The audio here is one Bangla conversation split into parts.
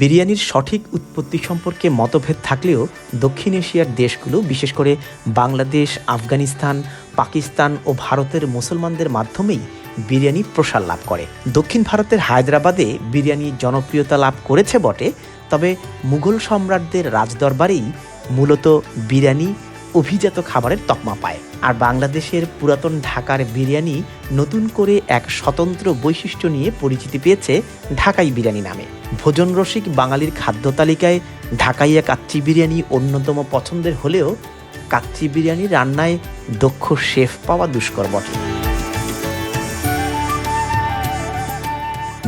বিরিয়ানির সঠিক উৎপত্তি সম্পর্কে মতভেদ থাকলেও দক্ষিণ এশিয়ার দেশগুলো, বিশেষ করে বাংলাদেশ, আফগানিস্তান, পাকিস্তান ও ভারতের মুসলমানদের মাধ্যমেই বিরিয়ানি প্রসার লাভ করে। দক্ষিণ ভারতের হায়দ্রাবাদে বিরিয়ানি জনপ্রিয়তা লাভ করেছে বটে, তবে মুঘল সম্রাটদের রাজদরবারেই মূলত বিরিয়ানি অভিজাত খাবারের তকমা পায়। আর বাংলাদেশের পুরাতন ঢাকার বিরিয়ানি নতুন করে এক স্বতন্ত্র বৈশিষ্ট্য নিয়ে পরিচিতি পেয়েছে ঢাকাই বিরিয়ানি নামে। ভোজন রসিক বাঙালির খাদ্য তালিকায় ঢাকাইয়া কাচ্চি বিরিয়ানি অন্যতম পছন্দের হলেও কাচ্চি বিরিয়ানি রান্নায় দক্ষ শেফ পাওয়া দুষ্কর বটে।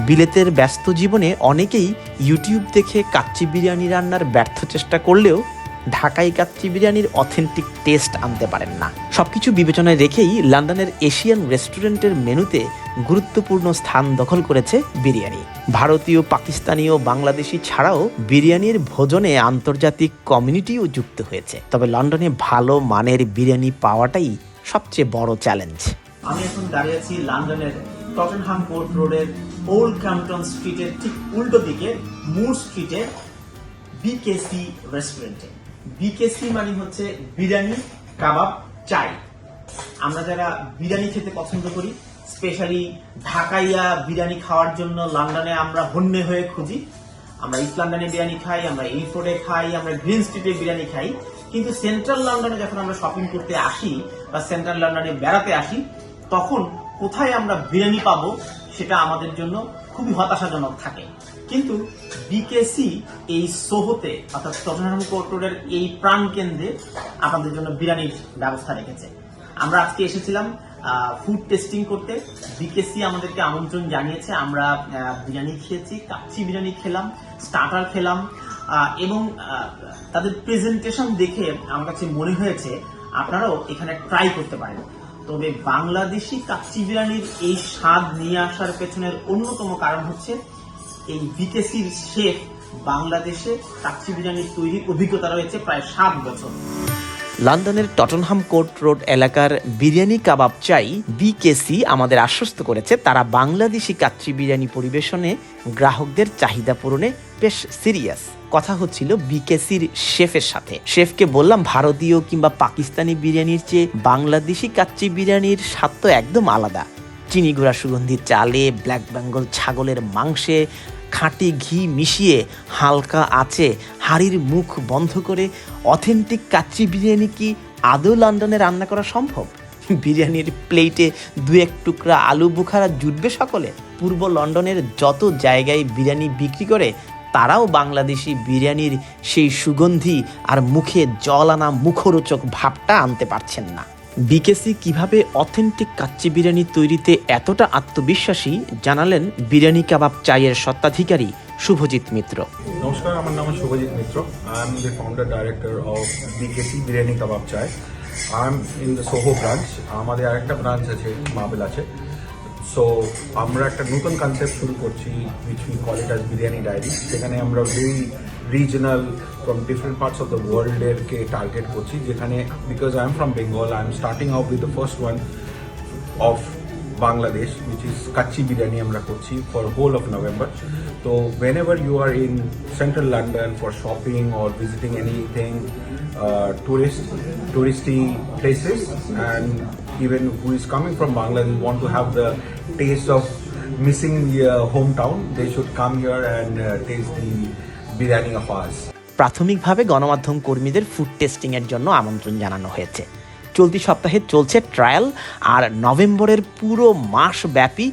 বিলেতের ব্যস্ত জীবনে অনেকেই ইউটিউব দেখে কাচ্চি বিরিয়ানি রান্নার ব্যর্থ চেষ্টা করলেও ঢাকাই কাচ্চি বিরিয়ানির অথেন্টিক টেস্ট আনতে পারেন না। সবকিছু বিবেচনায় রেখেই লন্ডনের এশিয়ান রেস্টুরেন্টের মেনুতে গুরুত্বপূর্ণ স্থান দখল করেছে বিরিয়ানি। ভারতীয় পাকিস্তানি ও বাংলাদেশি ছাড়াও বিরিয়ানির ভোজনে আন্তর্জাতিক কমিউনিটিও যুক্ত হয়েছে। তবে লন্ডনে ভালো মানের বিরিয়ানি পাওয়াটাই সবচেয়ে বড় চ্যালেঞ্জ আমি এখন দাঁড়িয়ে আছি লন্ডনের টটেনহাম কোর্ট রোডের ওল্ড ক্যাম্পটন স্ট্রিটের ঠিক উল্টো দিকে মুর স্ট্রিটে বিকেসি রেস্টুরেন্টে বিকেসি মানে হচ্ছে বিরিয়ানি, কাবাব, চাই। আমরা যারা বিরিয়ানি খেতে পছন্দ করি, স্পেশালি ঢাকাইয়া বিরিয়ানি খাওয়ার জন্য লন্ডনে আমরা হন্যে হয়ে খুঁজি। আমরা ইস্ট লন্ডনে বিরিয়ানি খাই, আমরা রোডে খাই, আমরা গ্রিন স্ট্রিটে বিরিয়ানি খাই। কিন্তু সেন্ট্রাল লন্ডনে যখন আমরা শপিং করতে আসি বা সেন্ট্রাল লন্ডনে বেড়াতে আসি, তখন কোথায় আমরা বিরিয়ানি পাবো সেটা আমাদের জন্য খুবই হতাশাজনক থাকে। কিন্তু বিকেসি এই সোহতে, অর্থাৎ টটনহাম কোর্ট রোডের এই প্রাণ কেন্দ্রে আপনাদের জন্য বিরিয়ানির ব্যবস্থা রেখেছে। আমরা আজকে এসেছিলাম ফুড টেস্টিং করতে। বিকেসি আমাদেরকে আমন্ত্রণ জানিয়েছে, আমরা বিরিয়ানি খেয়েছি, কাচ্চি বিরিয়ানি খেলাম স্টার্টার খেলাম এবং তাদের প্রেজেন্টেশন দেখে আমার কাছে মনে হয়েছে, আপনারাও এখানে ট্রাই করতে পারেন। তবে বাংলাদেশি কাচ্চি বিরিয়ানির এই স্বাদ নিয়ে আসার পেছনের অন্যতম কারণ হচ্ছে এই বিকেসির শেফ বাংলাদেশে কাচ্চি বিরিয়ানির তৈরির অভিজ্ঞতা রয়েছে প্রায় সাত বছর। লন্ডনের টটনহাম কোর্ট রোড এলাকার বিরিয়ানি কাবাব চাই বিকেসি আমাদের আশ্বস্ত করেছে। তারা বাংলাদেশি কাচ্চি বিরিয়ানি পরিবেশনে গ্রাহকদের চাহিদা পূরণে বেশ সিরিয়াস। কথা হচ্ছিল বিকেসির শেফের সাথে। শেফকে বললাম, ভারতীয় কিংবা পাকিস্তানি বিরিয়ানির চেয়ে বাংলাদেশি কাচ্চি বিরিয়ানির স্বাদ তো একদম আলাদা। চিনি গুঁড়া সুগন্ধি, চালে, ব্ল্যাক বেঙ্গল ছাগলের মাংসে খাঁটি ঘি মিশিয়ে হালকা আছে হাড়ির মুখ বন্ধ করে অথেন্টিক কাচ্চি বিরিয়ানি কি আদৌ লন্ডনে রান্না করা সম্ভব? বিরিয়ানির প্লেটে দু এক টুকরা আলু বুখারা জুটবে সকলে? পূর্ব লন্ডনের যত জায়গায় বিরিয়ানি বিক্রি করে, তারাও বাংলাদেশি বিরিয়ানির সেই সুগন্ধি আর মুখে জল আনা মুখরোচক ভাবটা আনতে পারছেন না। বিকেসি কীভাবে অথেন্টিক কাচ্চি বিরিয়ানি তৈরিতে এতটা আত্মবিশ্বাসী জানালেন বিরিয়ানি কাবাব চায়ের সত্ত্বাধিকারী শুভজিৎ মিত্র। নমস্কার, আমার নাম Subhajit Mitra. I am the founder director of BKC biryani kebab chai I am in the Soho branch আমাদের আরেকটা ব্রাঞ্চ আছে মাবেল আছে। সো আমরা একটা নতুন কনসেপ্ট শুরু করছি which we call it as biryani diary সেখানে আমরা very regional from different parts of the ওয়ার্ল্ডেরকে target করছি যেখানে because I am from Bengal I am starting out with the first one of Bangladesh, which is Kachi Biryani আমরা করছি for whole of November. So whenever you are in central London for shopping or visiting anything uh, tourist touristy places and even who is coming from Bangladesh want to have the taste of missing the uh, hometown, they should come here and uh, taste the biryani of ours. প্রাথমিকভাবে গণমাধ্যম কর্মীদের ফুড টেস্টিং এর জন্য আমন্ত্রণ জানানো হয়েছে চলতি সপ্তাহে চলছে ট্রায়াল আর নভেম্বরের পুরো মাস ব্যাপী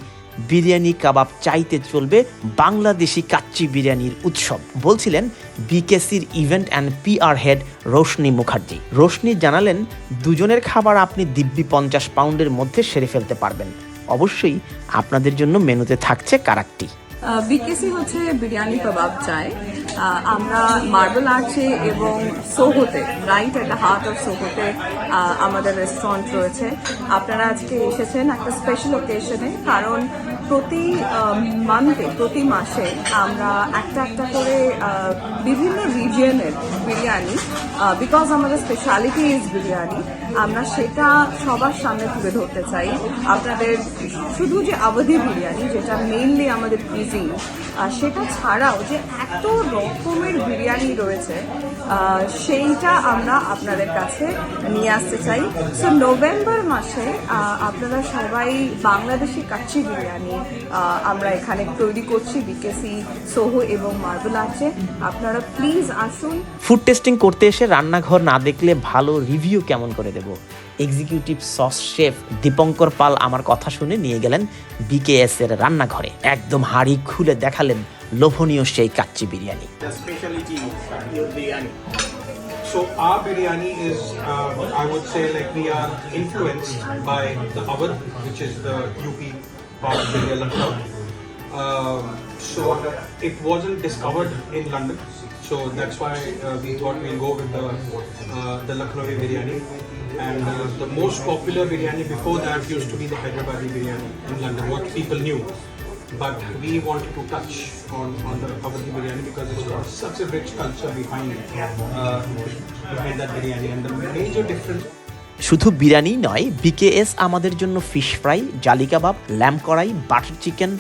বিরিয়ানি কাবাব চাইতে চলবে বাংলাদেশি কাচ্চি বিরিয়ানির উৎসব বলছিলেন বিকেসির event and PR head Roshni Mukherjee. Roshni জানালেন, দুজনের খাবার আপনি দিব্যি পঞ্চাশ পাউন্ডের মধ্যে সেরে ফেলতে পারবেন। অবশ্যই আপনাদের জন্য মেনুতে থাকছে কারাকটি। বিকেসি হচ্ছে বিরিয়ানি কাবাব চায়। আমরা মার্বেল আর্চে এবং সোহোতে, রাইট দ্য হার্ট অফ সোহোতে আমাদের রেস্টুরেন্ট রয়েছে। আপনারা আজকে এসেছেন একটা স্পেশাল ওকেশনে কারণ প্রতি মান্থে প্রতি মাসে আমরা একটা একটা করে বিভিন্ন রিজিয়নের বিরিয়ানি বিকজ আমাদের স্পেশালিটি ইজ বিরিয়ানি, আমরা সেটা সবার সামনে তুলে ধরতে চাই। আপনাদের শুধু যে আবধি বিরিয়ানি, যেটা মেইনলি আমাদের কুইজিং সেটা ছাড়াও যে এত রকমের বিরিয়ানি রয়েছে সেইটা আমরা আপনাদের কাছে নিয়ে আসতে চাই। সো নভেম্বর মাসে আপনারা সবাই বাংলাদেশি কাচ্চি বিরিয়ানি আমরা এখানে তৈরি করছি বিকেসি সোহো এবং মার্বেল আছে। আপনারা প্লিজ আসুন। ফুড টেস্টিং করতে এসে রান্নাঘর না দেখলে ভালো রিভিউ কেমন করে দেব? Executive sous chef Dipankar Pal আমার কথা শুনে নিয়ে গেলেন বিকেএস এর রান্নাঘরে। একদম হাড়ি খুলে দেখালেন লোভনীয় সেই kacchi biryani The specialty of your biryani. So our biryani is, uh, I would say, like we are influenced by the Awadh, which is the UP part of India, Lucknow. Um, so it wasn't discovered in London, so that's why uh, we thought we'll go with the uh, the Lucknowi biryani. And uh, the most popular biryani before that used to be the Hyderabadi biryani in London, what people knew. But we wanted to touch on, on the Awadhi biryani because it's got such a rich culture behind it, uh, behind that biryani. And the major difference শুধু বিরিয়ানি নয় বিকেএস আমাদের জন্য fish fry jali kabab lamb kadai butter chicken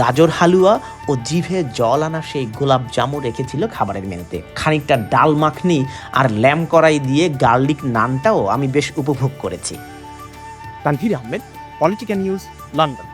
gajar halwa ও জিভে জল আনা সেই গোলাপ জামু রেখেছিল খাবারের মেনুতে। খানিকটা ডাল মাখনি আর ল্যাম্প কড়াই দিয়ে গার্লিক নানটাও আমি বেশ উপভোগ করেছি। Tanvir Ahmed political news London